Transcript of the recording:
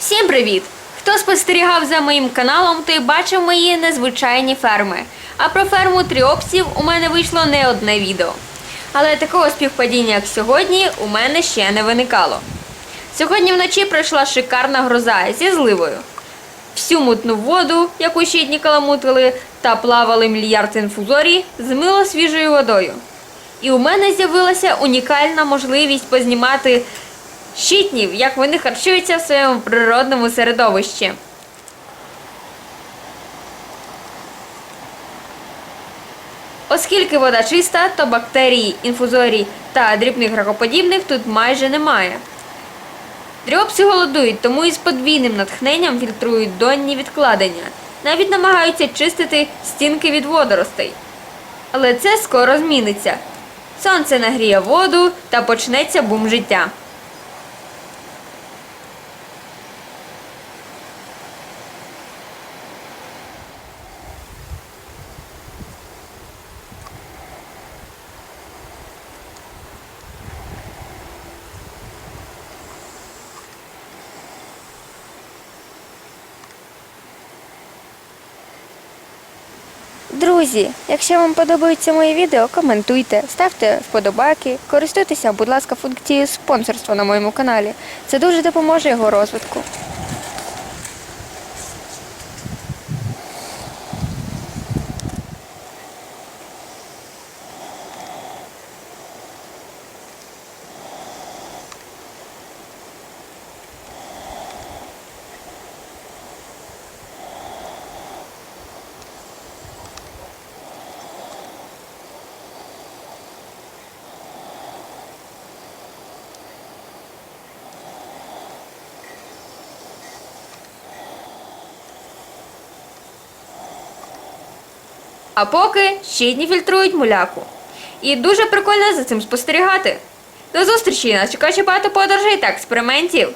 Всім привіт! Хто спостерігав за моїм каналом, той бачив мої незвичайні ферми. А про ферму тріопсів у мене вийшло не одне відео. Але такого співпадіння, як сьогодні, у мене ще не виникало. Сьогодні вночі пройшла шикарна гроза зі зливою. Всю мутну воду, яку щитні каламутили та плавали мільярд інфузорій, змило свіжою водою. І у мене з'явилася унікальна можливість познімати щитнів, як вони харчуються в своєму природному середовищі. Оскільки вода чиста, то бактерій, інфузорій та дрібних ракоподібних тут майже немає. Дріопси голодують, тому із подвійним натхненням фільтрують донні відкладення. Навіть намагаються чистити стінки від водоростей. Але це скоро зміниться. Сонце нагріє воду та почнеться бум життя. Друзі, якщо вам подобаються мої відео, коментуйте, ставте вподобайки, користуйтеся, будь ласка, функцією спонсорства на моєму каналі. Це дуже допоможе його розвитку. А поки щідні фільтрують муляку. І дуже прикольно за цим спостерігати. До зустрічі! Нас чекає багато подорожей та експериментів.